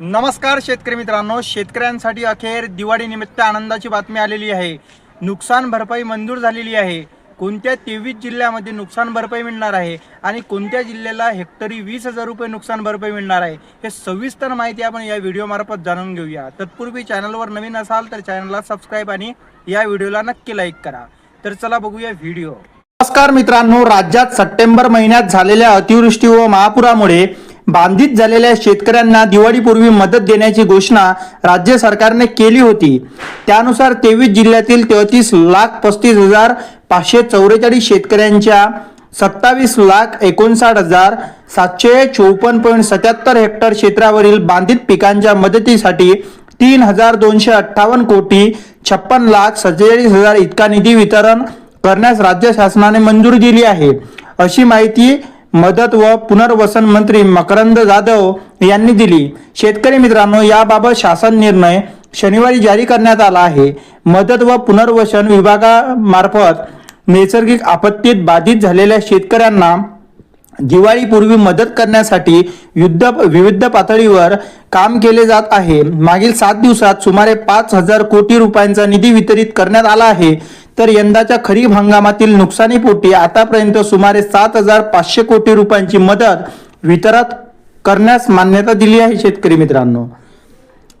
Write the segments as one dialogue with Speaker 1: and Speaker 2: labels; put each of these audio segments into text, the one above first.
Speaker 1: नमस्कार शेतकरी मित्रांनो शेतकऱ्यांसाठी अखेर दिवाळीनिमित्त आनंदाची बातमी आलेली आहे. नुकसान भरपाई मंजूर झालेली आहे. कोणत्या तेवीस जिल्ह्यामध्ये नुकसान भरपाई मिळणार आहे आणि कोणत्या जिल्ह्याला हेक्टरी वीस हजार रुपये नुकसान भरपाई मिळणार आहे हे सविस्तर माहिती आपण या व्हिडिओमार्फत जाणून घेऊया. तत्पूर्वी चॅनलवर नवीन असाल तर चॅनलला सबस्क्राईब आणि या व्हिडिओला नक्की लाईक करा. तर चला बघूया व्हिडिओ नमस्कार मित्रांनो राज्यात सप्टेंबर महिन्यात झालेल्या अतिवृष्टी व महापुरामुळे बांधित झालेल्या शेतकऱ्यांना दिवाळीपूर्वी मदत देण्याची घोषणा राज्य सरकारने केली होती. त्यानुसार तेवीस जिल्ह्यातील तेहतीस लाख पस्तीस हजार पाचशे चौवेचाळीस शेतकऱ्यांच्या सत्तावीस लाख एकोणसाठ हजार सातशे चोपन्न पॉईंट सत्याहत्तर हेक्टर क्षेत्रावरील बांधित पिकांच्या मदतीसाठी तीन हजार दोनशे अठ्ठावन्न कोटी छप्पन लाख सत्तेचाळीस हजार इतका निधी वितरण करण्यास राज्य शासनाने मंजुरी दिली आहे. अशी माहिती मदत व पुनर्वसन मंत्री मकरंद जाधव यांनी दिली. शेतकरी मित्रांनो याबाबत शासन निर्णय शनिवारी जारी करण्यात आला आहे. मदत व पुनर्वसन विभागामार्फत नैसर्गिक आपत्तीत बाधित झालेल्या शेतकऱ्यांना दिवाळीपूर्वी मदत करण्यासाठी युद्ध विविध पातळीवर काम केले जात आहे. मागील सात दिवसात सुमारे पाच हजार कोटी रुपयांचा निधी वितरित करण्यात आला आहे. तर यंदाच्या खरीप हंगामातील नुकसानीपोटी आतापर्यंत सुमारे सात हजार पाचशे कोटी रुपयांची मदत वितरात करण्यास मान्यता दिली आहे शेतकरी मित्रांनो.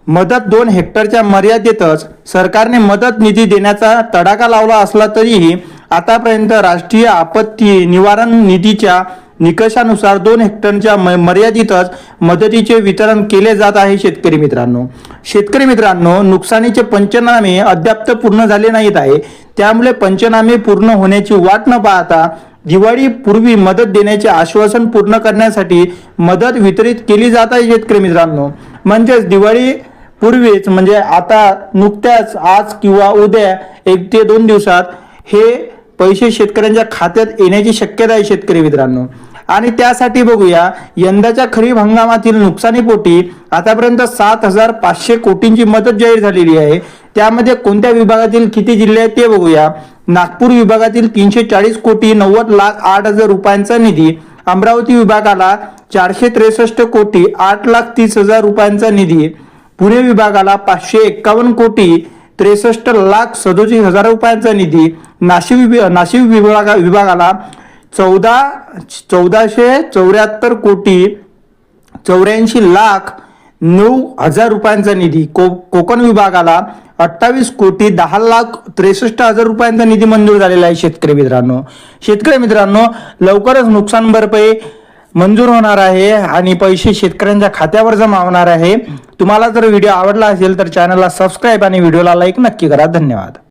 Speaker 1: मदत दोन हेक्टरच्या मर्यादेतच सरकारने मदत निधी देण्याचा तडाखा लावला असला तरीही आतापर्यंत राष्ट्रीय आपत्ती निवारण निधीच्या निकषानुसार दोन हेक्टरच्या म- मर्यादितच मदतीचे वितरण केले जात आहे शेतकरी मित्रांनो. शेतकरी मित्रांनो नुकसानीचे पंचनामे अद्याप पूर्ण झाले नाहीत आहे. त्यामुळे पंचनामे पूर्ण होण्याची वाट न पाहता दिवाळी पूर्वी मदत देण्याचे आश्वासन पूर्ण करण्यासाठी मदत वितरित केली जात आहे शेतकरी मित्रांनो. म्हणजेच दिवाळी पूर्वीच म्हणजे आता नुकत्याच आज किंवा उद्या एक ते दोन दिवसात हे पैसे शेतकऱ्यांच्या खात्यात येण्याची शक्यता आहे शेतकरी मित्रांनो. आणि त्यासाठी बघूया यंदाच्या खरीप हंगामातील नुकसानीपोटी आतापर्यंत सात हजार पाचशे कोटींची मदत जाहीर झालेली आहे. त्यामध्ये कोणत्या विभागातील किती जिल्हे आहेत ते बघूया. नागपूर विभागातील तीनशे चाळीस कोटी नव्वद लाख आठ हजार रुपयांचा निधी. अमरावती विभागाला चारशे त्रेसष्ट कोटी आठ लाख तीस हजार रुपयांचा निधी. पुणे विभागाला पाचशे एक्कावन्न कोटी त्रेसष्ट लाख सदोतीस हजार रुपयांचा निधी नाशिक विभा- नाशिक विभागा विभागाला चौदा चौदाशे चौऱ्याहत्तर कोटी चौऱ्याऐंशी लाख नऊ हजार रुपयांचा निधी को कोकण विभागाला अठ्ठावीस कोटी दहा लाख त्रेसष्ट हजार रुपयांचा निधी मंजूर झालेला आहे शेतकरी मित्रांनो. शेतकरी मित्रांनो लवकरच नुकसान भरपाई मंजूर होणार आहे आणि पैसे शेतकऱ्यांच्या खात्यावर जमा होणार आहे. तुम्हाला जर व्हिडिओ आवडला असेल तर चॅनलला सबस्क्राईब आणि व्हिडिओला लाईक नक्की करा. धन्यवाद.